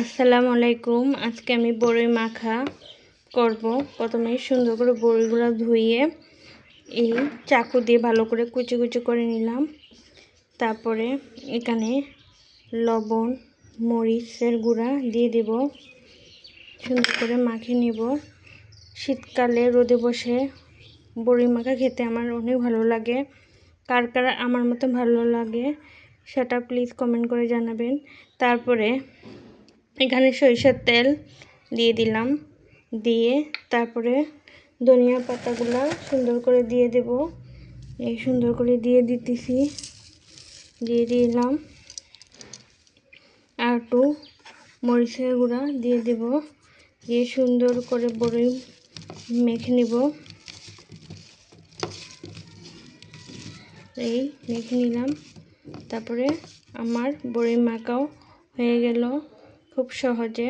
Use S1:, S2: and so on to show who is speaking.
S1: আসসালামু আলাইকুম। আজকে আমি বড়ই মাখা করব। প্রথমে সুন্দর করে বড়িগুলো ধুইয়ে এই চাকু দিয়ে ভালো করে কুচি কুচি করে নিলাম। তারপরে এখানে লবণ, মরিচের গুঁড়া দিয়ে দেব। সুন্দর করে মাখিয়ে নিব। শীতকালে রোদে বসে বড়ি মাখা খেতে আমার অনেক ভালো লাগে। কার কার আমার মতো ভালো লাগে সেটা প্লিজ কমেন্ট করে জানাবেন। তারপরে এখানে সরিষার তেল দিয়ে দিলাম। দিয়ে তারপরে ধনিয়া পাতাগুলো সুন্দর করে দিয়ে দেব। এই সুন্দর করে দিয়ে দিতেছি। দিয়ে দিলাম। আর একটু মরিচের গুঁড়া দিয়ে দেব। দিয়ে সুন্দর করে বড়ি মেখে নিব। এই মেখে নিলাম। তারপরে আমার বড়ি মাখাও হয়ে গেল। খুব সহজে